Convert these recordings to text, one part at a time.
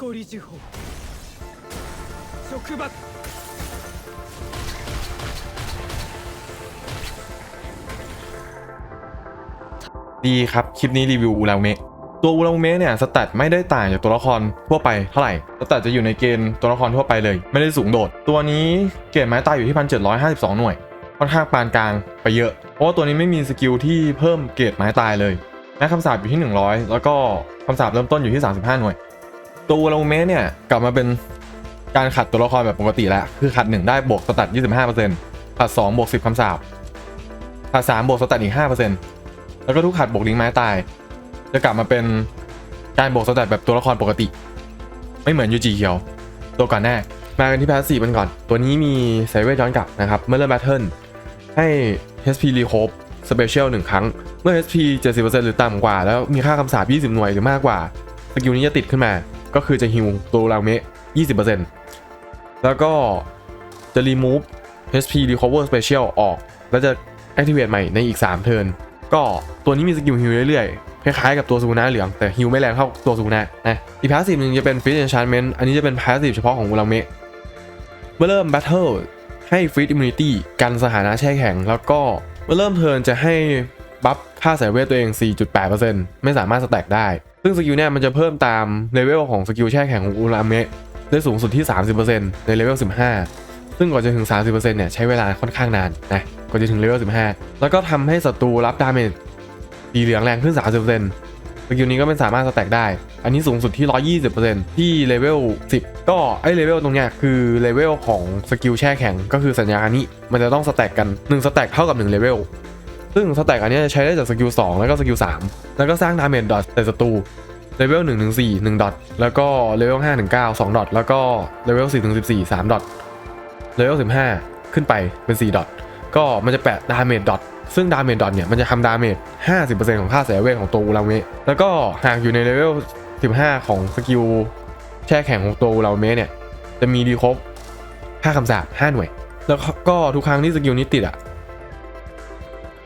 光呪法触爆 ดีครับ คลิปนี้รีวิวอูราเมะตัวอูราเมะเนี่ยสแตทไม่ได้ต่างจากตัวละครทั่วไปเท่าไหร่สแตทจะอยู่ในเกณฑ์ตัวละครทั่วไปเลย ไม่ได้สูงโดด ตัวนี้เกรดไม้ตายอยู่ที่ 1752 หน่วย ค่อนข้างปานกลางไปเยอะ เพราะว่าตัวนี้ไม่มีสกิลที่เพิ่มเกรดไม้ตายเลยนะคำสาปอยู่ที่ 100 แล้วก็คำสาปเริ่มต้นอยู่ที่ 35 หน่วย ตัวอูราเมะเนี่ย กลับมาเป็นการขัดตัวละครแบบปกติแล้ว คือขัด 1 ได้บวกสแตท25%ขัด2บวก10คำสาปขัด3บวกสแตทอีก 5%แล้วก็ทุกขัดบวกลิงไม้ตาย จะกลับมาเป็นการบวกสแตทแบบตัวละครปกติ ไม่เหมือนยูจีเขียว ตัวก่อนแน่มากันที่แพสซีฟกันก่อน ตัวนี้มีไซเวทย้อนกลับนะครับ เมื่อเริ่มแบทเทิลให้ HP r e c o p Special 1 ครั้ง เมื่อ HP 70%หรือต่ำกว่า แล้วมีค่าคำสาป20 หน่วยหรือมากกว่า สกิลนี้จะติดขึ้นมา ก็คือจะฮิวตัวราเมะ20%แล้วก็จะ remove HP recover special ออก แล้วจะ activate ใหม่ในอีก 3 เทิร์นก็ตัวนี้มีสกิลฮิลเรื่อยๆ คล้ายๆกับตัวซูนาเหลืองแต่ฮิลไม่แรงเท่าตัวซูนานะอีพาสซีฟหนึ่งจะเป็นฟิตเอนชานเมนต์อันนี้จะเป็นพาสซีฟเฉพาะของอุลาเมะเมื่อเริ่มแบทเทิลให้ฟิตอิมมูนิตี้กันสถานะแช่แข็ง แล้วก็เมื่อเริ่มเทิร์นจะให้บัฟค่าสายเวทตัวเอง 4.8%ไม่สามารถสแต็กได้ ซึ่งสกิลเนี่ยมันจะเพิ่มตามเลเวลของสกิลแช่แข็งของอุลาเมะได้สูงสุดที่ 30%ในเลเวล 15 ซึ่งก่อนจะถึง 30%เนี่ยใช้เวลาค่อนข้างนานนะก่อนจะถึงเลเวล 15 แล้วก็ทำให้ศัตรูรับดาเมจสีเหลืองแรงขึ้น 30%สกิลนี้ก็ไม่สามารถสแต็กได้ อันนี้สูงสุดที่ 120%ที่เลเวล 10 ก็ไอเลเวลตรงเนี้ยคือเลเวลของสกิลแช่แข็งก็คือสัญญาณนี้ มันจะต้องสแต็กกัน1สแต็กเท่ากับ1เลเวล ซึ่งสแต็กอันนี้จะใช้ได้จากสกิล2แล้วก็สกิล3แล้วก็สร้างดาเมจดอทใส่ศัตรูเลเวล1ถึง4 1ดอทแล้วก็เลเวล5ถึง9 2ดอทแล้วก็เลเวล4ถึง14 3ดอทเลเวล15 ขึ้นไปเป็น4ดอทก็มันจะแปะดาเมจดอทซึ่งดาเมจดอทเนี่ยมันจะทำดาเมจ50%ของค่าเสายเวทของตัวอูราเมะแล้วก็หากอยู่ในเลเวล15 ของสกิลแช่แข็งของตัวอูราเมะเนี่ยจะมีดีครบ5คำสาป5หน่วย แล้วก็ทุกครั้งที่สกิลนี้ติดอะ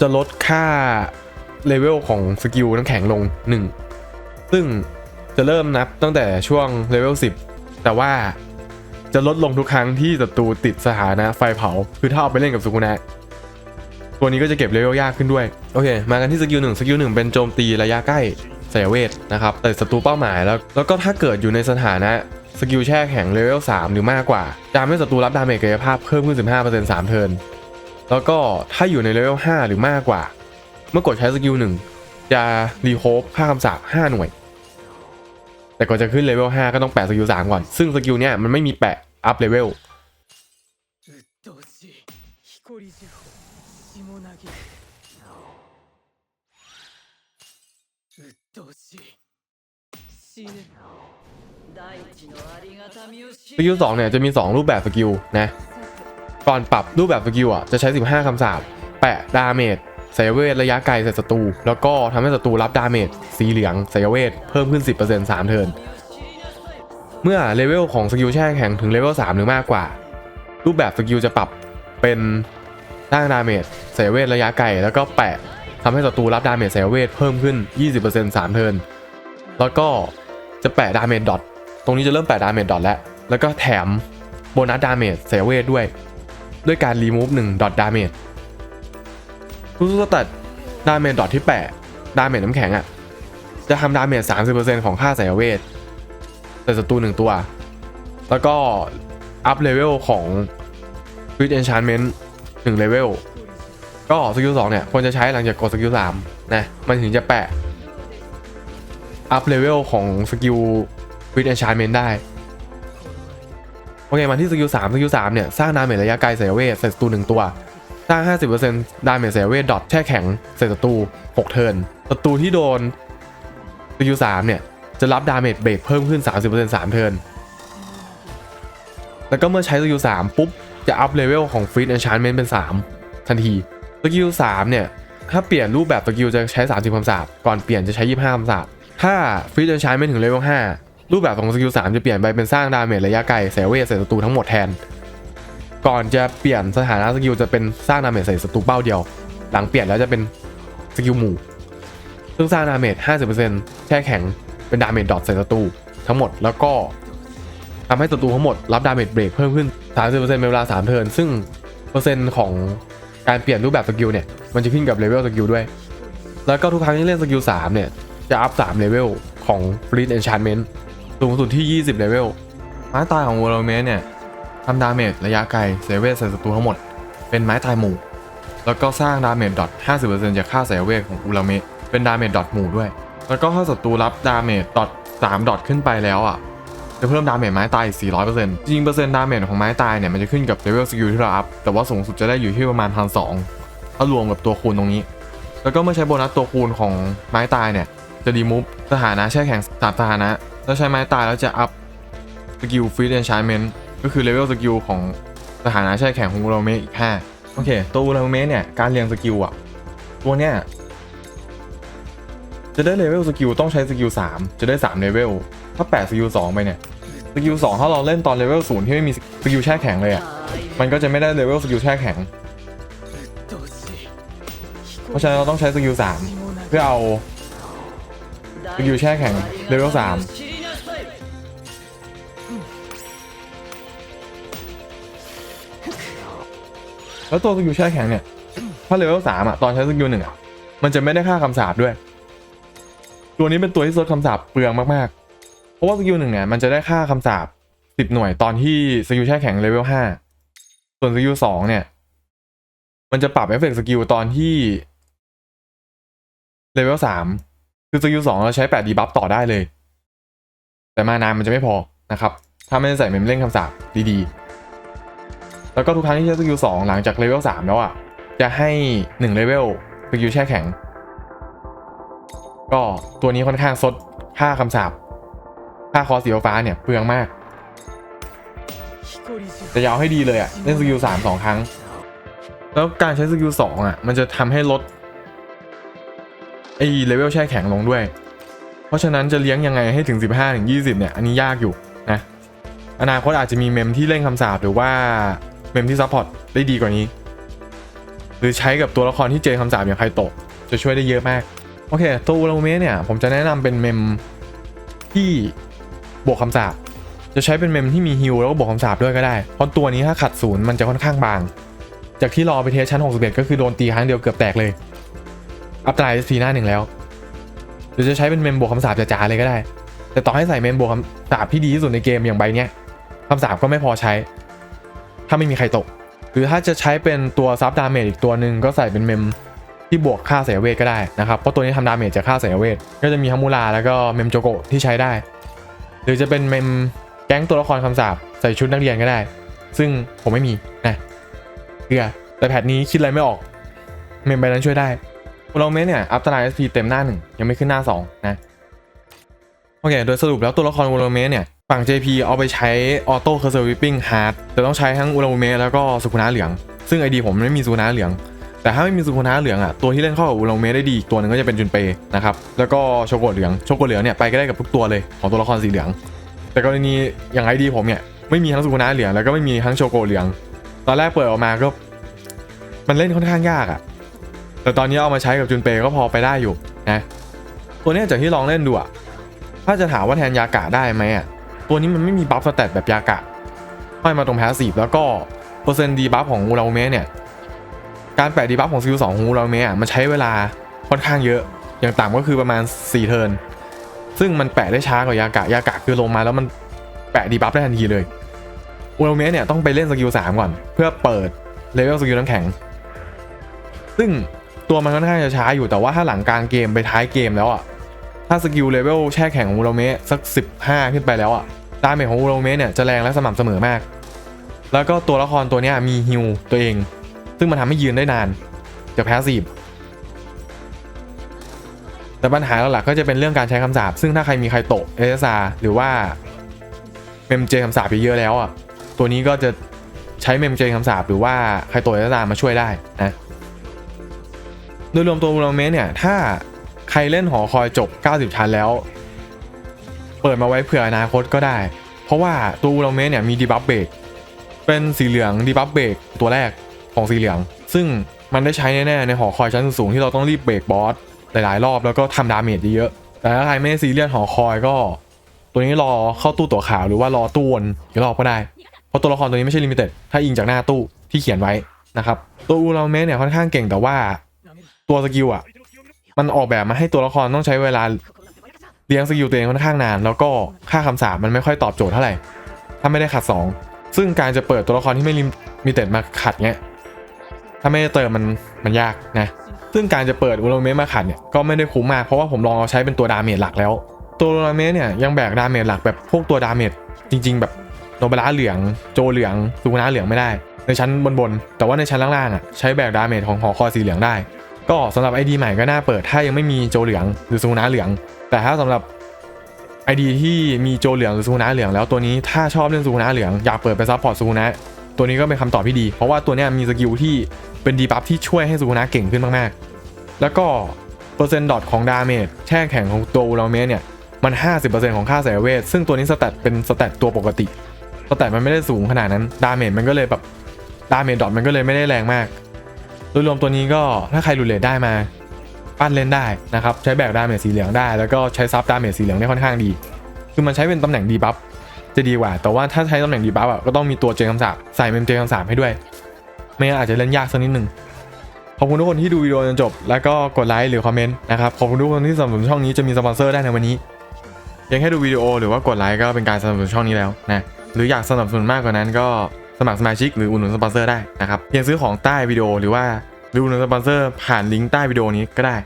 จะลดค่าเลเวลของสกิลน้ำแข็งลง 1 ซึ่งจะเริ่มนับตั้งแต่ช่วงเลเวล10 แต่ว่าจะลดลงทุกครั้งที่ศัตรูติดสถานะไฟเผา คือถ้าเอาไปเล่นกับสุกุนะ ตัวนี้ก็จะเก็บเลเวลยากขึ้นด้วย โอเค มากันที่สกิลหนึ่งสกิลหนึ่งเป็นโจมตีระยะใกล้สายเวทนะครับ แต่ศัตรูเป้าหมายแล้ว แล้วก็ถ้าเกิดอยู่ในสถานะสกิลแช่แข็งเลเวล3หรือมากกว่าจะทำให้ศัตรูรับดาเมจกายภาพเพิ่มขึ้น 15% 3 เทิร์น แล้วก็ถ้าอยู่ในเลเวล5หรือมากกว่า เมื่อกดใช้สกิลหนึ่งจะรีโคฟค่าคำสาป5หน่วย แต่ก่อนจะขึ้นเลเวล5ก็ต้องแปะสกิล3ก่อน ซึ่งสกิลเนี้ยมันไม่มีแปะอัพเลเวลสกิลสองเนี่ยจะมี 2 รูปแบบสกิลนะ ก่อนปรับรูปแบบสกิลอะจะใช้ 15 คำสาปแปะดาเมจสายเวทระยะไกลใส่ศัตรูแล้วก็ทำให้ศัตรูรับดาเมจสีเหลืองสายเวทเพิ่มขึ้น 10% 3 เทิร์นเมื่อเลเวลของสกิลแช่แข็งถึงเลเวล3หรือมากกว่า รูปแบบสกิลจะปรับเป็นสร้างดาเมจสายเวทระยะไกลแล้วก็แปะทำให้ศัตรูรับดาเมจสายเวทเพิ่มขึ้น 20% 3 เทิร์นแล้วก็จะแปะดาเมจดอทตรงนี้จะเริ่มแปะดาเมจดอทแล้วแล้วก็แถมโบนัสดาเมจเสียเวทด้วย ด้วยการรีมูฟ1ดอทดาเมจทุกสตัดดาเมจดอทที่แปะดาเมจน้ำแข็งอะ่ะ จะทำดาเมจ30%ของค่าสียเวทใส่ศัตรูหนึ่งตัว แล้วก็อัพเลเวลของฟิตเอนชานเมนต์หนึ่งเลเวลก็สกิล2เนี่ยควรจะใช้หลังจากกดสกิล3นะมันถึงจะแปะอัพเลเวลของสกิลฟิตเอนชานเมนได้ โอเคมาที่สกิล3สกิล3เนี่ย สร้างดาเมจระยะไกลใส่เวทใส่ศัตรูหนึ่งตัว สร้าง 50%ดาเมจใส่เวทดอทแช่แข็งใส่ศัตรู6เทิร์นศัตรูที่โดนสกิล3เนี่ยจะรับดาเมจเบรกเพิ่มขึ้น 30% 3 เทิร์นแล้วก็เมื่อใช้สกิล3ปุ๊บ จะอัพเลเวลของฟิตแอนชานเมนเป็น 3 ทันทีสกิล3เนี่ย ถ้าเปลี่ยนรูปแบบสกิลจะใช้ 30คำสาปก่อนเปลี่ยนจะใช้ 25คำสาปถ้าฟิตแอนชานเมนถึงเลเวล5 รูปแบบของสกิล3จะเปลี่ยนไปเป็นสร้างดาเมจระยะไกลใส่เวทใส่ศัตรูทั้งหมดแทน ก่อนจะเปลี่ยนสถานะสกิลจะเป็นสร้างดาเมจใส่ศัตรูเป้าเดียว หลังเปลี่ยนแล้วจะเป็นสกิลหมู่ ซึ่งสร้างดาเมจ 50%แช่แข็งเป็นดาเมจดอทใส่ศัตรูทั้งหมดแล้วก็ทำให้ศัตรูทั้งหมดรับดาเมจเบรกเพิ่มขึ้น 30%เป็นเวลา 3 เทิร์นซึ่งเปอร์เซ็นต์ของการเปลี่ยนรูปแบบสกิลเนี่ยมันจะขึ้นกับเลเวลสกิลด้วย แล้วก็ทุกครั้งที่เล่นสกิล3เนี่ยจะอัพ3เลเวลของ f l e e t Enchantment สูงสุดที่ 20เลเวลไม้ตายของวอลเมสเนี่ยทำดาเมจระยะไกลเซเวสใส่ศัตรูทั้งหมด เป็นไม้ตายหมู่ แล้วก็สร้างดาเมจดอท50%จากค่าเซเวสของอุลเมะเป็นดาเมจดอทหมู่ด้วย แล้วก็ถ้าศัตรูรับดาเมจดอท3ดอทขึ้นไปแล้วอะจะเพิ่มดาเมจไม้ตายอีก400%จริงเปอร์เซ็นต์ดาเมจของไม้ตายเนี่ยมันจะขึ้นกับเลเวลสกิลที่เราอัพ แต่ว่าสูงสุดจะได้อยู่ที่ประมาณพันสองถ้ารวมกับตัวคูณตรงนี้ แล้วก็เมื่อใช้โบนัสตัวคูณของไม้ตายเนี่ย จะดีมูฟสถานะแช่แข็งสามสถานะ ถ้าใช้ไม้ตายแล้วจะอัพสกิลฟรีเดนชาร์เมนก็คือเลเวลสกิลของสถานะแช่แข็งของอุลาเมะอีกห้าโอเค ตัวอุลาเมะเนี่ย การเรียงสกิลอะตัวเนี้ยจะได้เลเวลสกิลต้องใช้สกิลสามจะได้สามเลเวลถ้าแปดสกิลสองไปเนี่ยสกิลสองถ้าเราเล่นตอนเลเวลศูนย์ที่ไม่มีสกิลแช่แข็งเลยอะมันก็จะไม่ได้เลเวลสกิลแช่แข็ง เพราะฉะนั้นเราต้องใช้สกิลสามเพื่อเอาสกิลแช่แข็งเลเวลสาม แล้วตัวสกิลแช่แข็งเนี่ย ถ้าเลเวลสามอะตอนใช้สกิลหนึ่งอะมันจะไม่ได้ค่าคำสาปด้วย ตัวนี้เป็นตัวที่ลดคำสาปเปลืองมากๆ เพราะว่าสกิลหนึ่งเนี่ยมันจะได้ค่าคำสาปสิบหน่วยตอนที่สกิลแช่แข็งเลเวลห้าส่วนสกิลสองเนี่ย มันจะปรับเอฟเฟกต์สกิลตอนที่เลเวลสามคือสกิลสองเราใช้แปดดีบัฟต่อได้เลย แต่มานานมันจะไม่พอนะครับ ถ้าไม่ได้ใส่เมมเล่นคำสาปดีๆ แล้วก็ทุกครั้งที่ใช้สกิลสองหลังจากเลเวลสามแล้วอะ จะให้หนึ่งเลเวลสกิลแช่แข็ง ก็ตัวนี้ค่อนข้างซดค่าคำสาปค่าคอสีฟ้าเนี่ยเปลืองมาก แต่อยาวให้ดีเลยอะเล่นสกิลสามสองครั้ง แล้วการใช้สกิลสองอะ มันจะทำให้ลดไอ้เลเวลแช่แข็งลงด้วย เพราะฉะนั้นจะเลี้ยงยังไงให้ถึง 15ถึง20 เนี่ย อันนี้ยากอยู่นะ อนาคตอาจจะมีเมมที่เล่นคำสาปหรือว่า เมมที่ซัพพอร์ตได้ดีกว่านี้ หรือใช้กับตัวละครที่เจอคำสาปอย่างไคโตะจะช่วยได้เยอะมาก โอเค ตัวอูราเมะเนี่ย ผมจะแนะนำเป็นเมมที่บวกคำสาปจะใช้เป็นเมมที่มีฮิลแล้วก็บวกคำสาปด้วยก็ได้ เพราะตัวนี้ถ้าขัดศูนย์มันจะค่อนข้างบาง จากที่รอไปเทสชั้น61ก็คือโดนตีครั้งเดียวเกือบแตกเลย อัพไตรสีหน้าหนึ่งแล้วหรือจะใช้เป็นเมมบวกคำสาปจ๋าๆเลยก็ได้ แต่ต่อให้ใส่เมมบวกคำสาปที่ดีที่สุดในเกมอย่างใบเนี้ยคำสาปก็ไม่พอใช้ ถ้าไม่มีใครตก หรือถ้าจะใช้เป็นตัวซับดาเมจอีกตัวหนึ่งก็ใส่เป็นเมมที่บวกค่าเสียเวทก็ได้นะครับ เพราะตัวนี้ทำดาเมจจากค่าเสียเวท ก็จะมีฮัมมูลาแล้วก็เมมโจโกะที่ใช้ได้ หรือจะเป็นเมมแก๊งตัวละครคำสาปใส่ชุดนักเรียนก็ได้ ซึ่งผมไม่มีนะเกลือแต่แพทนี้คิดอะไรไม่ออก เมมใบนั้นช่วยได้โอโลเมสเนี่ยอัพตาราง SP เต็มหน้าหนึ่งยังไม่ขึ้นหน้า2นะโอเคโดยสรุปแล้วตัวละครโอโลเมสเนี่ย ฝั่ง JP เอาไปใช้ออโต้เคอร์เซอร์วิปปิ้งฮาร์ดแต่ต้องใช้ทั้งอุลาเมสแล้วก็สุคุนะเหลือง ซึ่งไอดีผมไม่มีสุคุนะเหลือง แต่ถ้าไม่มีสุคุนะเหลืองอะตัวที่เล่นเข้ากับอุลาเมสได้ดีตัวหนึงก็จะเป็นจุนเปนะครับแล้วก็โชโกะเหลืองโชโกะเหลืองเนี่ยไปก็ได้กับทุกตัวเลยของตัวละครสีเหลือง แต่กรณีอย่างไอดีผมเนี่ยไม่มีทั้งสุคุนะเหลืองแล้วก็ไม่มีทั้งโชโกะเหลือง ตอนแรกเปิดออกมาก็ มันเล่นค่อนข้างยากอะแต่ตอนนี้เอามาใช้กับจุนเปก็พอไปได้อยู่นะตัวนี้จากที่ลองเล่นดูอะถ้าจะถามว่าแทนยากะได้ไหมอะ ตัวนี้มันไม่มีบัฟสเตตแบบยากะห้อยมาตรงแพสซีฟแล้วก็เปอร์เซ็นต์ดีบัฟของอูราเมะเนี่ย การแปะดีบัฟของซิลสองของอูราเมะอะมันใช้เวลาค่อนข้างเยอะ อย่างต่ำก็คือประมาณ 4 เทิร์น ซึ่งมันแปะได้ช้ากว่ายากะ ยากะคือลงมาแล้วมันแปะดีบัฟได้ทันทีเลย อูราเมะเนี่ยต้องไปเล่นสกิลสามก่อน เพื่อเปิดเลเวลสกิลน้ำแข็ง ซึ่งตัวมันค่อนข้างจะช้าอยู่แต่ว่าถ้าหลังกลางเกมไปท้ายเกมแล้วอะ ถ้าสกิลเลเวลแช่แข็งของอูโรเมะสัก 15 ขึ้นไปแล้วอะ ดาเมจของอูโรเมะเนี่ยจะแรงและสม่ำเสมอมาก แล้วก็ตัวละครตัวนี้มีฮิลตัวเอง ซึ่งมันทำให้ยืนได้นานจากแพสซีฟแต่ปัญหาหลักๆก็จะเป็นเรื่องการใช้คำสาปซึ่งถ้าใครมีใครโตเอสอาหรือว่าเมมเจคำสาปไปเยอะแล้วอะตัวนี้ก็จะใช้เมมเจคำสาปหรือว่าใครโตเอสอามาช่วยได้นะโดยรวมตัวอูราเมะเนี่ยถ้าใครเล่นหอคอยจบ 90 ชั้นแล้ว เปิดมาไว้เผื่ออนาคตก็ได้ เพราะว่าตัวอูราเมะเนี่ยมีดีบัฟเบรกเป็นสีเหลืองดีบัฟเบรกตัวแรกของสีเหลือง ซึ่งมันได้ใช้แน่ๆในหอคอยชั้นสูงที่เราต้องรีบเบรกบอสหลายๆรอบแล้วก็ทำดาเมจเยอะๆแต่ถ้าใครไม่ได้ซีเรียสหอคอยก็ ตัวนี้รอเข้าตู้ตั๋วขาวหรือว่ารอตู้วนอีกรอบก็ได้ เพราะตัวละครตัวนี้ไม่ใช่ลิมิเต็ดถ้าอิงจากหน้าตู้ที่เขียนไว้นะครับ ตัวอูราเมะเนี่ยค่อนข้างเก่งแต่ว่าตัวสกิลอะ มันออกแบบมาให้ตัวละครต้องใช้เวลา เลี้ยงสกิลตัวเองค่อนข้างนาน แล้วก็ค่าคำสาปมันไม่ค่อยตอบโจทย์เท่าไหร่ ถ้าไม่ได้ขัด 2 ซึ่งการจะเปิดตัวละครที่ไม่ลิมิเต็ดมาขัดเนี้ยถ้าไม่ได้เติมมันมันยากนะ ซึ่งการจะเปิดอูราเมะมาขัดเนี่ยก็ไม่ได้คุ้มมากเพราะว่าผมลองเอาใช้เป็นตัวดาเมจหลักแล้ว ตัวอูราเมะเนี่ยยังแบกดาเมจหลักแบบพวกตัวดาเมจจริง ๆ แบบโนบาระเหลืองโจเหลืองซูนะเหลืองไม่ได้ ในชั้นบนๆแต่ว่าในชั้นล่างๆอะใช้แบกดาเมจของหอคอยสีเหลืองได้ ก็สำหรับ ID ใหม่ก็น่าเปิดถ้ายังไม่มีโจเหลืองหรือซูนะเหลือง แต่ถ้าสำหรับ ID ที่มีโจเหลืองหรือซูนะเหลืองแล้วตัวนี้ถ้าชอบเล่นซูนะเหลืองอยากเปิดไปซัพพอร์ตซูนะตัวนี้ก็เป็นคำตอบที่ดี เพราะว่าตัวนี้มีสกิลที่เป็นดีบัฟที่ช่วยให้ซูนะเก่งขึ้นมากๆ แล้วก็เปอร์เซ็นต์ดอทของดาเมจแช่แข็งของตัวอูราเมะเนี่ยมัน 50%ของค่าสายเวท ซึ่งตัวนี้สแตทเป็นสแตทตัวปกติสแตทมันไม่ได้สูงขนาดนั้น ดาเมจมันก็เลยแบบ ดาเมจดอทมันก็เลยไม่ได้แรงมาก โดยรวมตัวนี้ก็ถ้าใครรูเลตได้มา ปั้นเล่นได้นะครับใช้แบกดาเมจสีเหลืองได้ แล้วก็ใช้ซับดาเมจสีเหลืองได้ค่อนข้างดี คือมันใช้เป็นตำแหน่งดีบัฟจะดีกว่า แต่ว่าถ้าใช้ตำแหน่งดีบัฟอะก็ต้องมีตัวเจคำสาปใส่เป็นเจคำสาปให้ด้วย ไม่งั้นอาจจะเล่นยากสักนิดนึงขอบคุณทุกคนที่ดูวิดีโอจนจบ แล้วก็กดไลค์หรือคอมเมนต์นะครับขอบคุณทุกคนที่สนับสนุนช่องนี้จะมีสปอนเซอร์ได้ในวันนี้เพียงแค่ดูวิดีโอหรือว่ากดไลค์ก็เป็นการสนับสนุนช่องนี้แล้วนะหรืออยากสนับสนุนมากกว่านั้นก็สมัครสมาชิกหรืออุดหนุนสปอนเซอร์ได้นะครับเพียงซื้อของใต้วิดีโอหรือว่าหรืออุดหนุนสปอนเซอร์ผ่านลิงก์ใต้วิดีโอนี้ก็ได้